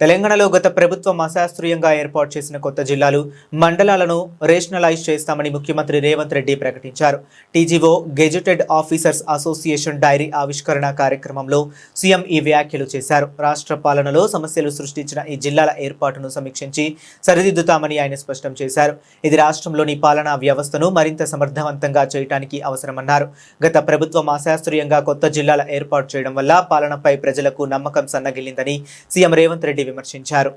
తెలంగాణలో గత ప్రభుత్వం అశాస్త్రీయంగా ఏర్పాటు చేసిన కొత్త జిల్లాలు మండలాలను రేషనలైజ్ చేస్తామని ముఖ్యమంత్రి రేవంత్ రెడ్డి ప్రకటించారు. T G O gazetted officers association diary ఆవిష్కరణ కార్యక్రమంలో సీఎం ఈ వ్యాఖ్యలు చేశారు. రాష్ట్ర పాలనలో సమస్యలు సృష్టించిన ఈ జిల్లాల ఏర్పాటును సమీక్షించి సరిదిద్దుతామని ఆయన స్పష్టం చేశారు. ఇది రాష్ట్రంలోని పాలనా వ్యవస్థను మరింత సమర్థవంతంగా చేయడానికి అవసరమన్నారు. గత ప్రభుత్వం అశాస్త్రీయంగా కొత్త జిల్లాల ఏర్పాటు చేయడం వల్ల పాలనపై ప్రజలకు నమ్మకం సన్నగిల్లిందని సీఎం రేవంత్ రెడ్డి విమర్శించారు.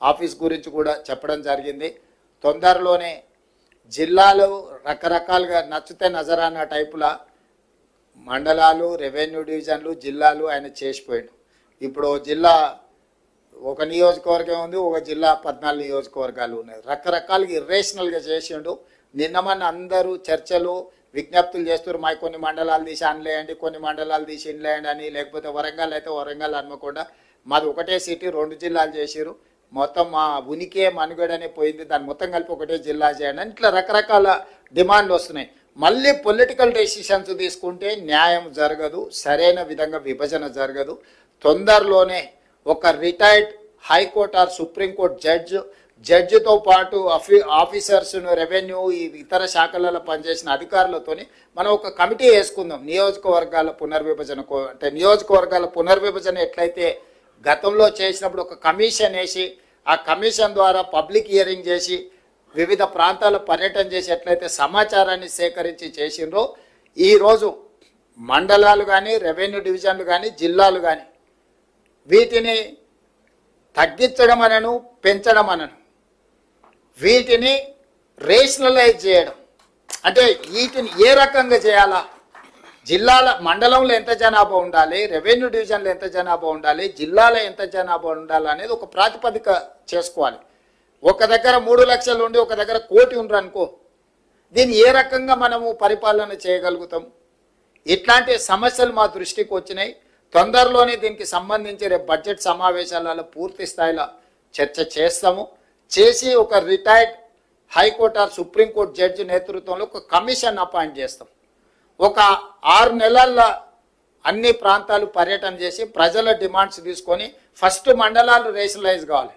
ఆఫీస్ గురించి కూడా చెప్పడం జరిగింది. తొందరలోనే జిల్లాలు రకరకాలుగా నచ్చితే నజరాన్న టైపుల మండలాలు రెవెన్యూ డివిజన్లు జిల్లాలు ఆయన చేసిపోయాడు. ఇప్పుడు జిల్లా ఒక నియోజకవర్గం ఉంది ఒక జిల్లా పద్నాలుగు నియోజకవర్గాలు ఉన్నాయి. రకరకాలుగా ఇర్రేషనల్గా చేసిండు. నిన్న మన అందరూ చర్చలు విజ్ఞప్తులు చేస్తారు మా కొన్ని మండలాలు తీసి అనలేయండి కొన్ని మండలాలు తీసి ఇన్లేయండి అని. లేకపోతే వరంగల్ అయితే వరంగల్ అనకుండా మాది ఒకటే సిటీ రెండు జిల్లాలు చేసిరు మొత్తం మా ఉనికే మనుగడనే పోయింది. దాన్ని మొత్తం కలిపి ఒకటే జిల్లా చేయండి ఇట్లా రకరకాల డిమాండ్లు వస్తున్నాయి. మళ్ళీ పొలిటికల్ డెసిషన్స్ తీసుకుంటే న్యాయం జరగదు సరైన విధంగా విభజన జరగదు. తొందరలోనే ఒక retired high court or supreme court judge జడ్జితో పాటు ఆఫీ ఆఫీసర్స్ను రెవెన్యూ ఈ ఇతర శాఖలలో పనిచేసిన అధికారులతోని మనం ఒక కమిటీ వేసుకుందాం. నియోజకవర్గాల పునర్విభజన కో- అంటే నియోజకవర్గాల పునర్విభజన ఎట్లయితే గతంలో చేసినప్పుడు ఒక కమిషన్ వేసి ఆ కమిషన్ ద్వారా పబ్లిక్ హియరింగ్ చేసి వివిధ ప్రాంతాల పర్యటన చేసి ఎట్లయితే సమాచారాన్ని సేకరించి చేసిండ్రో ఈరోజు మండలాలు కానీ రెవెన్యూ డివిజన్లు కానీ జిల్లాలు కానీ వీటిని తగ్గించడం అనను పెంచడం అనను. వీటిని రేషనలైజ్ చేయడం. అంటే వీటిని ఏ రకంగా చేయాలా? జిల్లాల మండలంలో ఎంత జనాభా ఉండాలి రెవెన్యూ డివిజన్లో ఎంత జనాభా ఉండాలి జిల్లాలో ఎంత జనాభా ఉండాలి అనేది ఒక ప్రాతిపదిక చేసుకోవాలి. ఒక దగ్గర మూడు లక్షలు ఉండి ఒక దగ్గర కోటి ఉండరు అనుకో దీన్ని ఏ రకంగా మనము పరిపాలన చేయగలుగుతాం? ఇట్లాంటి సమస్యలు మా దృష్టికి వచ్చినాయి. తొందరలోనే దీనికి సంబంధించి రేపు బడ్జెట్ సమావేశాలలో పూర్తి స్థాయిలో చర్చ చేస్తాము. చేసి ఒక retired high court or supreme court judge నేతృత్వంలో ఒక కమిషన్ అపాయింట్ చేస్తాం. ఒక ఆరు నెలల్లో అన్ని ప్రాంతాలు పర్యటన చేసి ప్రజల డిమాండ్స్ తీసుకొని ఫస్ట్ మండలాలు రేషనలైజ్ కావాలి.